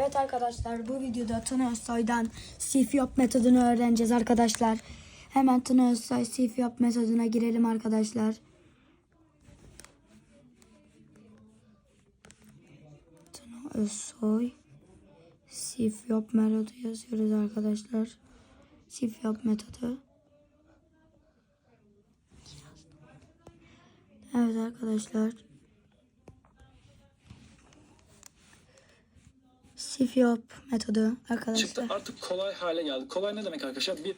Evet arkadaşlar bu videoda Tuna Özsoy'dan CFYOP metodunu öğreneceğiz arkadaşlar. Hemen Tuna Özsoy CFYOP metoduna girelim arkadaşlar. Tuna Özsoy CFYOP metodu yazıyoruz arkadaşlar. CFYOP metodu. Evet arkadaşlar. CFYOP metodu arkadaşlar. çıktı. Artık kolay hale geldi. Kolay ne demek arkadaşlar? Bir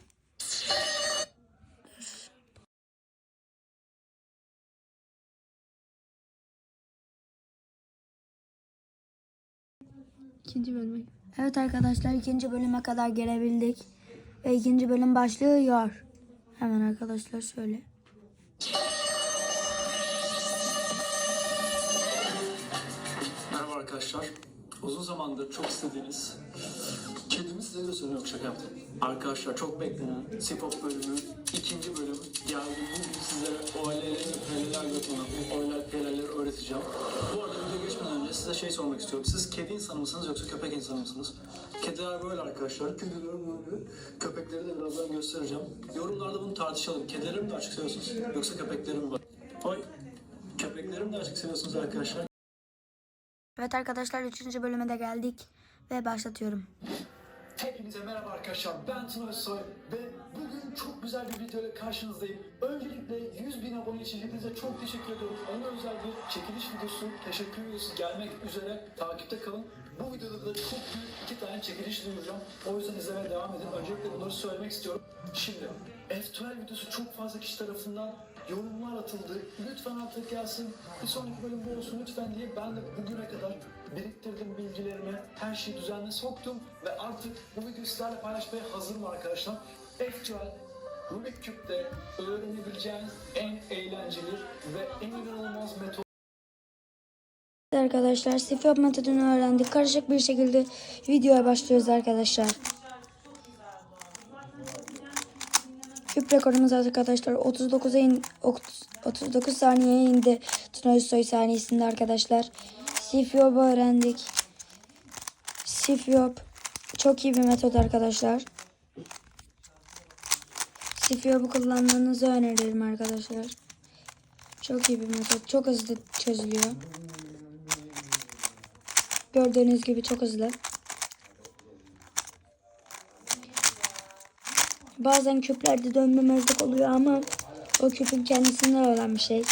İkinci bölüme. Evet arkadaşlar ikinci bölüme kadar gelebildik. Ve ikinci bölüm başlıyor. Hemen arkadaşlar şöyle. Merhaba arkadaşlar. Uzun zamandır çok istediğiniz Kedimi size de söylüyorum şaka yaptım. Arkadaşlar çok beklenen Sipop bölümü, ikinci bölüm geldi. Bugün size OLL'leri, PL'ler yapmanı, OLL, PL'leri öğreteceğim. Bu arada video geçmeden önce size şey sormak istiyorum. Siz kedi insanı mısınız yoksa köpek insanı mısınız? Kediler böyle arkadaşlar. Kediler böyle. Köpekleri de birazdan göstereceğim. Yorumlarda bunu tartışalım. Kedileri mi daha çok seviyorsunuz yoksa köpekleri mi? Oy. Köpekleri mi daha seviyorsunuz arkadaşlar? Evet arkadaşlar üçüncü bölüme de geldik. Ve başlatıyorum. Hepinize merhaba arkadaşlar. Ben Tuna Özsoy ve bugün çok güzel bir video ile karşınızdayım. Öncelikle 100 bin abone için hepinize çok teşekkür ediyorum. Ona özel bir çekiliş videosu, teşekkür videosu gelmek üzere. Takipte kalın. Bu videoda da çok büyük iki tane çekiliş duyuracağım. O yüzden izlemeye devam edin. Öncelikle bunları söylemek istiyorum. Şimdi F12 videosu çok fazla kişi tarafından yorumlar atıldı. Lütfen artık gelsin. Bir sonraki bölüm bu olsun lütfen diye ben de bugüne kadar biriktirdim bilgilerimi, her şeyi düzenle soktum ve artık bu videoyu sizlerle paylaşmaya hazırım arkadaşlar. F12 Rubik Cube'de öğrenebileceğiniz en eğlenceli ve en inanılmaz metot Arkadaşlar CFYOP metodunu öğrendik. Karışık bir şekilde videoya başlıyoruz arkadaşlar. Küp rekorumuz arkadaşlar 39'a in, 39 saniyeye indi. Tuna Özsoy saniyesinde arkadaşlar. CFYOP'u öğrendik. CFYOP çok iyi bir metot arkadaşlar. CFYOP'u kullanmanızı öneririm arkadaşlar. Çok iyi bir metot. Çok hızlı çözülüyor. Gördüğünüz gibi çok hızlı. Bazen küplerde dönmemezlik oluyor ama o küpün kendisinden olan bir şey.